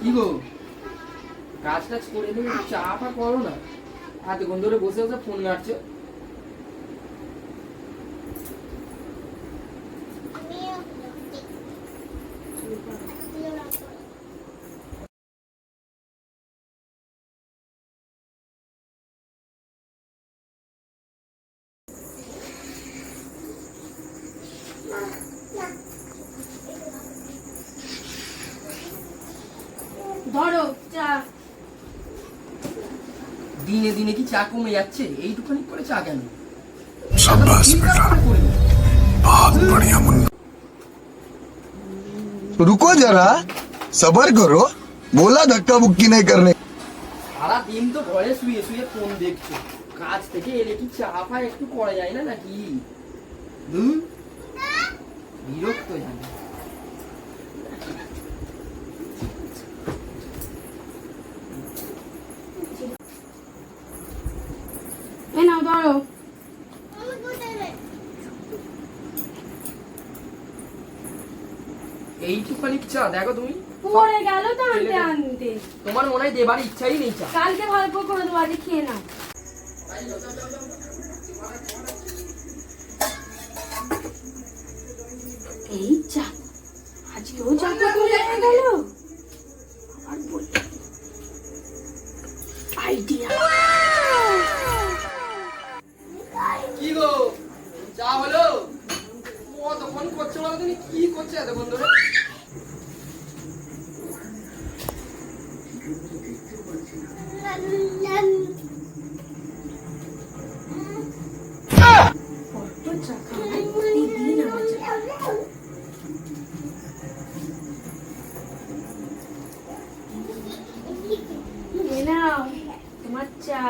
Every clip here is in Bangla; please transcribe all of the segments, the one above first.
কি গো? কাজ টাজ করে নিয়ে চা ফা করো না। এতক্ষণ ধরে বসে বসে ফোন ঘাটছো। ধরো চা দিনে দিনে কি চা কমে যাচ্ছে এইটুখানি করে চা কেন शाबाश बेटा बहुत बढ़िया मुन्ना रुको जरा सबर करो बोला धक्का बुक्की नहीं करने সারা দিন তো ঘরে শুয়ে শুয়ে ফোন দেখছো কাজ থেকে এলে কি চা ফা একটু করা যায় না নাকি হুম এই এইটুখানি চা দেখো তুমি। পড়ে গেল তো আনতে আনতে। তোমার মনে হয় দেবার ইচ্ছাই নেই চা। কালকে গল্প করে দেবো আজকে খেয়ে নাও। এই চা। আজকেও চাটা করে গেল। আবার আইডিয়া। হলো কতক্ষণ করছ বলো তুমি কি করছ এতক্ষণ ধরে? তোমার চা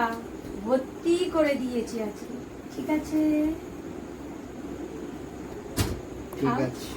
ভর্তি করে দিয়েছি আজকে, ঠিক আছে? ঠিক খাও। আছে